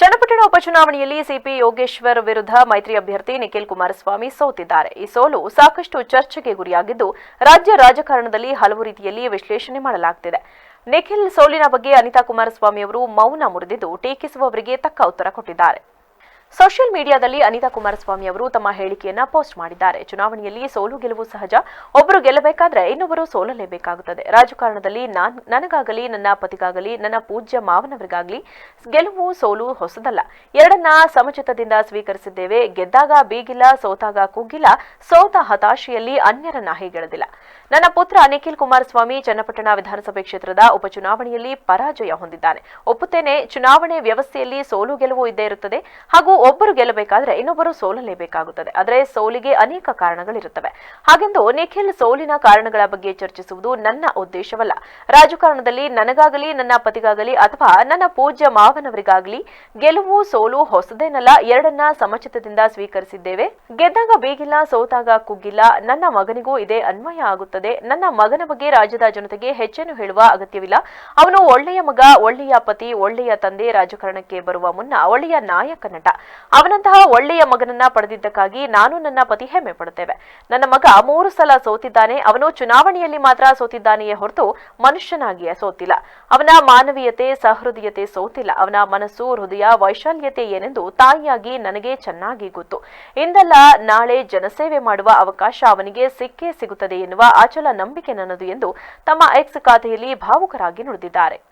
ಚನ್ನಪಟ್ಟಣ ಉಪಚುನಾವಣೆಯಲ್ಲಿ ಸಿಪಿ ಯೋಗೇಶ್ವರ್ ವಿರುದ್ಧ ಮೈತ್ರಿ ಅಭ್ಯರ್ಥಿ ನಿಖಿಲ್ ಕುಮಾರಸ್ವಾಮಿ ಸೋತಿದ್ದಾರೆ. ಈ ಸೋಲು ಸಾಕಷ್ಟು ಚರ್ಚೆಗೆ ಗುರಿಯಾಗಿದ್ದು, ರಾಜ್ಯ ರಾಜಕಾರಣದಲ್ಲಿ ಹಲವು ರೀತಿಯಲ್ಲಿ ವಿಶ್ಲೇಷಣೆ ಮಾಡಲಾಗುತ್ತಿದೆ ನಿಖಿಲ್ ಸೋಲಿನ ಬಗ್ಗೆ ಅನಿತಾ ಕುಮಾರಸ್ವಾಮಿ ಅವರು ಮೌನ ಮುರಿದಿದ್ದು, ಟೀಕಿಸುವವರಿಗೆ ತಕ್ಕ ಉತ್ತರ ಕೊಟ್ಟಿದ್ದಾರೆ. ಸೋಷಿಯಲ್ ಮೀಡಿಯಾದಲ್ಲಿ ಅನಿತಾ ಕುಮಾರಸ್ವಾಮಿ ಅವರು ತಮ್ಮ ಹೇಳಿಕೆಯನ್ನ ಪೋಸ್ಟ್ ಮಾಡಿದ್ದಾರೆ. ಚುನಾವಣೆಯಲ್ಲಿ ಸೋಲು ಗೆಲುವು ಸಹಜ. ಒಬ್ಬರು ಗೆಲ್ಲಬೇಕಾದ್ರೆ ಇನ್ನೊಬ್ಬರು ಸೋಲಲೇಬೇಕಾಗುತ್ತದೆ. ರಾಜಕಾರಣದಲ್ಲಿ ನಾನ್, ನನಗಾಗಲಿ, ನನ್ನ ಪತಿಗಾಗಲಿ, ನನ್ನ ಪೂಜ್ಯ ಮಾವನವರಿಗಾಗಲಿ ಗೆಲುವು ಸೋಲು ಹೊಸದಲ್ಲ. ಎರಡನ್ನ ಸಮಚಿತದಿಂದ ಸ್ವೀಕರಿಸಿದ್ದೇವೆ. ಗೆದ್ದಾಗ ಬೀಗಿಲ್ಲ, ಸೋತಾಗ ಕುಗ್ಗಿಲ್ಲ ಸೋತ ಹತಾಶೆಯಲ್ಲಿ ಅನ್ಯರನ್ನ ಹೀಗೆಳೆದಿಲ್ಲ. ನನ್ನ ಪುತ್ರ ನಿಖಿಲ್ ಕುಮಾರಸ್ವಾಮಿ ಚನ್ನಪಟ್ಟಣ ವಿಧಾನಸಭೆ ಕ್ಷೇತ್ರದ ಉಪಚುನಾವಣೆಯಲ್ಲಿ ಪರಾಜಯ ಹೊಂದಿದ್ದಾನೆ. ಒಪ್ಪುತ್ತೇನೆ, ಚುನಾವಣೆ ವ್ಯವಸ್ಥೆಯಲ್ಲಿ ಸೋಲು ಗೆಲುವು ಇದ್ದೇ ಇರುತ್ತದೆ. ಹಾಗೂ ಒಬ್ಬರು ಗೆಲ್ಲಬೇಕಾದ್ರೆ ಇನ್ನೊಬ್ಬರು ಸೋಲಲೇಬೇಕಾಗುತ್ತದೆ ಆದರೆ ಸೋಲಿಗೆ ಅನೇಕ ಕಾರಣಗಳಿರುತ್ತವೆ. ಹಾಗೆಂದು ನಿಖಿಲ್ ಸೋಲಿನ ಕಾರಣಗಳ ಬಗ್ಗೆ ಚರ್ಚಿಸುವುದು ನನ್ನ ಉದ್ದೇಶವಲ್ಲ. ರಾಜಕಾರಣದಲ್ಲಿ ನನಗಾಗಲಿ, ನನ್ನ ಪತಿಗಾಗಲಿ ಅಥವಾ ನನ್ನ ಪೂಜ್ಯ ಮಾವನವರಿಗಾಗಲಿ ಗೆಲುವು, ಸೋಲು ಹೊಸದೇನಲ್ಲ, ಎರಡನ್ನ ಸಮಚಿತದಿಂದ ಸ್ವೀಕರಿಸಿದ್ದೇವೆ. ಗೆದ್ದಾಗ ಬೇಗಿಲ್ಲ, ಸೋತಾಗ ಕುಗ್ಗಿಲ್ಲ, ನನ್ನ ಮಗನಿಗೂ ಇದೇ ಅನ್ವಯ ಆಗುತ್ತದೆ. ನನ್ನ ಮಗನ ಬಗ್ಗೆ ರಾಜ್ಯದ ಜನತೆಗೆ ಹೆಚ್ಚೇನು ಹೇಳುವ ಅಗತ್ಯವಿಲ್ಲ. ಅವನು ಒಳ್ಳೆಯ ಮಗ, ಒಳ್ಳೆಯ ಪತಿ, ಒಳ್ಳೆಯ ತಂದೆ ರಾಜಕಾರಣಕ್ಕೆ ಬರುವ ಮುನ್ನ ಒಳ್ಳೆಯ ನಾಯಕ ನಟ. ಅವನಂತಹ ಒಳ್ಳೆಯ ಮಗನನ್ನ ಪಡೆದಿದ್ದಕ್ಕಾಗಿ ನಾನು ನನ್ನ ಪತಿ ಹೆಮ್ಮೆ ಪಡುತ್ತೇವೆ. ನನ್ನ ಮಗ ಮೂರು ಸಲ ಸೋತಿದ್ದಾನೆ, ಅವನು ಚುನಾವಣೆಯಲ್ಲಿ ಮಾತ್ರ ಸೋತಿದ್ದಾನೆಯೇ ಹೊರತು ಮನುಷ್ಯನಾಗಿಯೇ ಸೋತಿಲ್ಲ. ಅವನ ಮಾನವೀಯತೆ, ಸಹೃದಯತೆ ಸೋತಿಲ್ಲ. ಅವನ ಮನಸ್ಸು, ಹೃದಯ, ವೈಶಾಲ್ಯತೆ ಏನೆಂದು ತಾಯಿಯಾಗಿ ನನಗೆ ಚೆನ್ನಾಗಿ ಗೊತ್ತು. ಇಂದಲ್ಲ ನಾಳೆ ಜನಸೇವೆ ಮಾಡುವ ಅವಕಾಶ ಅವನಿಗೆ ಸಿಕ್ಕೇ ಸಿಗುತ್ತದೆ ಎನ್ನುವ ಅಚಲ ನಂಬಿಕೆ ನನ್ನದು ಎಂದು ತಮ್ಮ ಎಕ್ಸ್ ಖಾತೆಯಲ್ಲಿ ಭಾವುಕರಾಗಿ ನುಡಿದಿದ್ದಾರೆ.